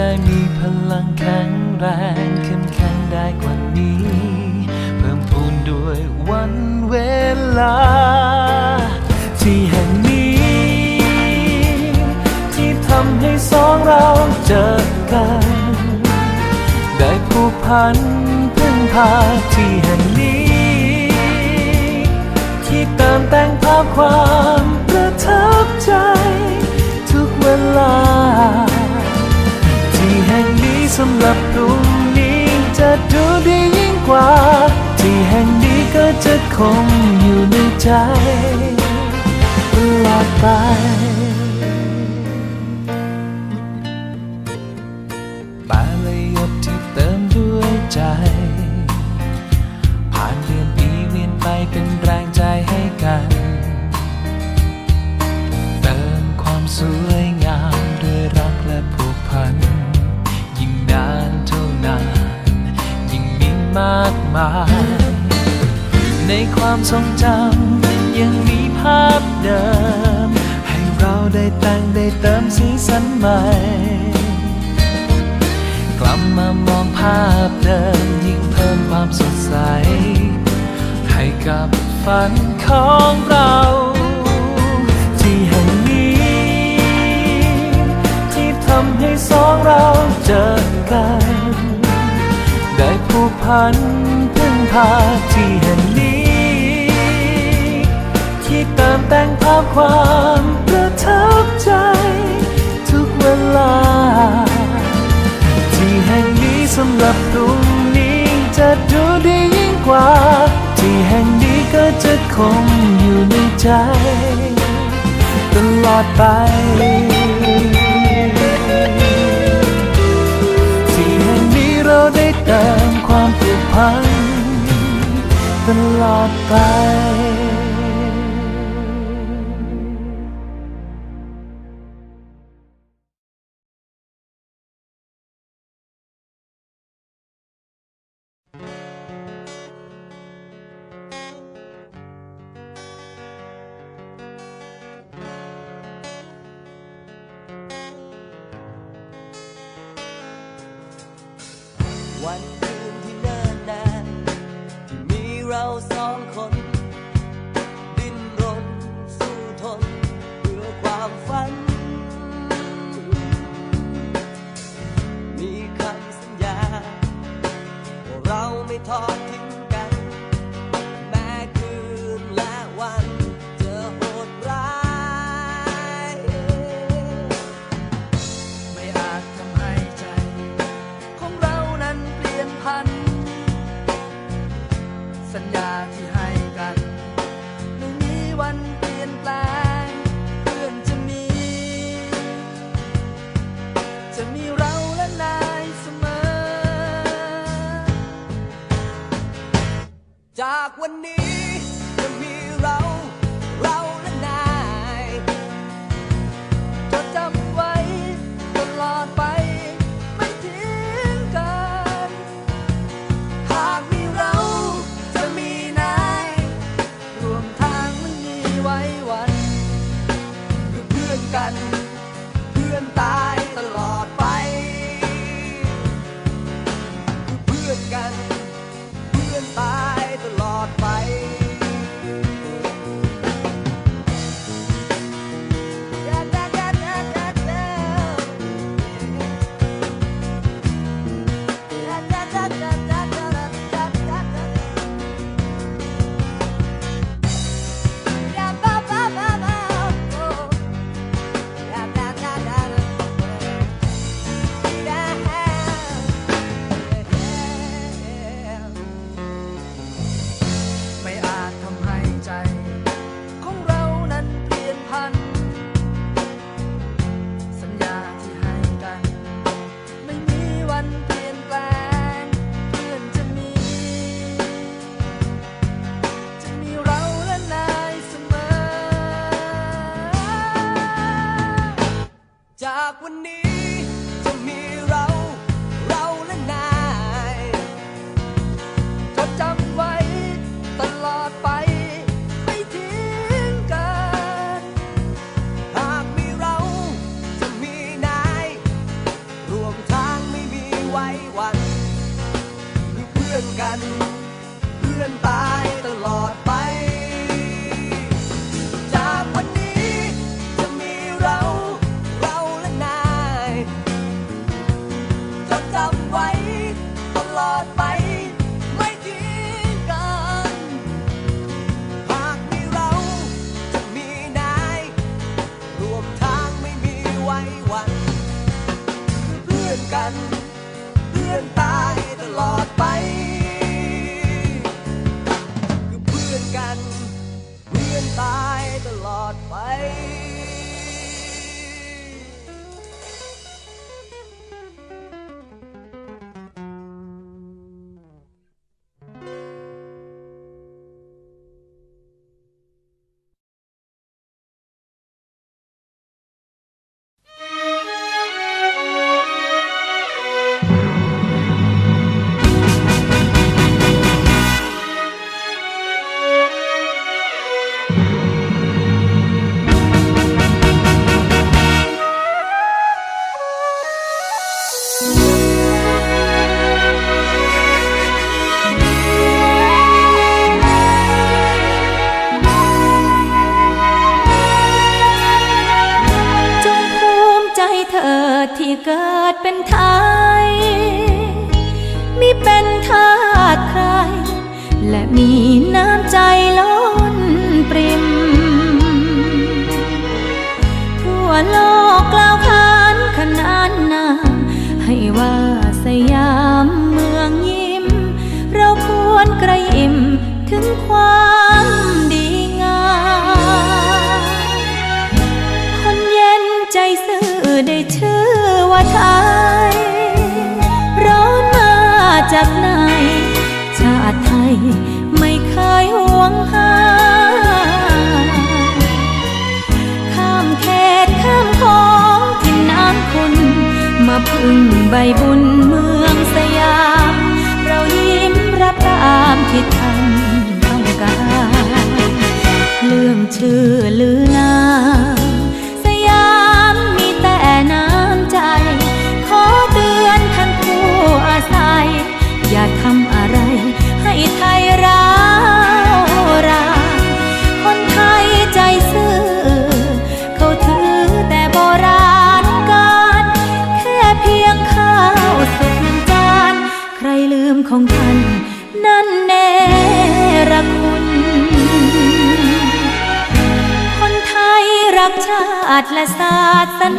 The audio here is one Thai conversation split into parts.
ได้มีพลังแข็งแรงเข้มแข็งได้กว่านี้ เพิ่มพูนด้วยวันเวลา ที่แห่งนี้ ที่ทำให้สองเราเจอกัน ได้ผูกพันพึ่งพาที่แห่งนี้ ที่เติมแต่งภาพความ สำหรับพรุ่งนี้จะดูดียิ่งกว่า ที่แห่งนี้ก็จะคงอยู่ในใจตลอดไปแต่ละหยดที่เติมด้วยใจ มาย ในความทรงจำยังมีภาพเดิม ให้เราได้แต่งได้เติมสีสันใหม่ กลับมามองภาพเดิมยิ่งเพิ่มความสดใส ให้กับฝันของเราที่แห่งนี้ ที่ทำให้สองเราเจอกัน ผูกพันพึ่งพาที่แห่งนี้ ที่เติมแต่งภาพความประทับใจ ทุกเวลา ที่แห่งนี้สำหรับพรุ่งนี้จะดูดียิ่งกว่า ที่แห่งนี้ก็จะคงอยู่ในใจ ตลอดไป พันตลอดไปวัน นี้จะมีเรา เราและนายจดจำไว้ตลอดไป ไม่ทิ้งกัน หากมีเราจะมีนายรวมทางไม่มีไว้วัน คือเพื่อนกัน เพื่อนตาากวันนี้จะมีเราเราและนายจดจำไว้ตลอดไปไม่ทิ้งกัน หากมีเราจะมีนายรวมทางไม่มีไว้วันคือเพื่อนกัน เพื่อนตาย ยามเมืองยิ้ม เราควรกระยิมถึงความดีงามคนเย็นใจซื่อได้ชื่อว่าไทย ร้อนมาจากไหน ชาติไทย ใบบุญเมื่อ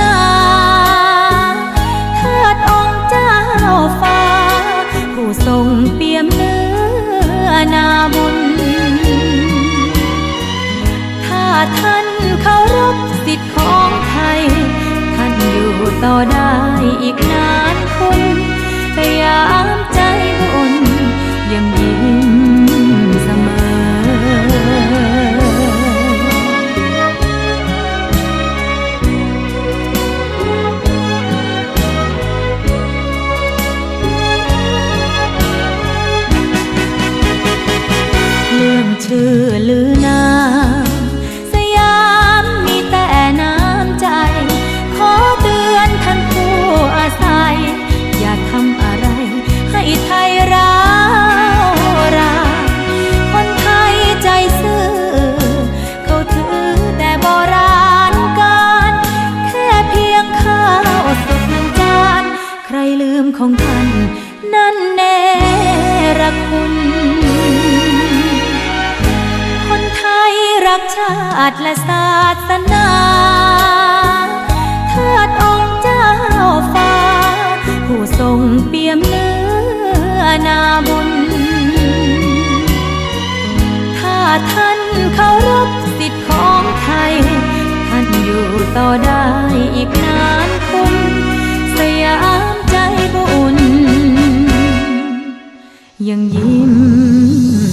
นาเทิดองค์เจ้าฟ้า ผู้ทรงเปี่ยมเนื้อนาบุญ ถ้าท่านเคารพสิทธิ์ของไทย ท่านอยู่ต่อได้อีกนานคุณสยา รื่อลือนา ชาติและศาสนาเทิดองค์เจ้าฟ้า ผู้ทรงเปี่ยมเนื้อนาบุญ ถ้าท่านเคารพสิทธิ์ของไทย ท่านอยู่ต่อได้อีกนานคุณสยามใจบุญยังยิ้ม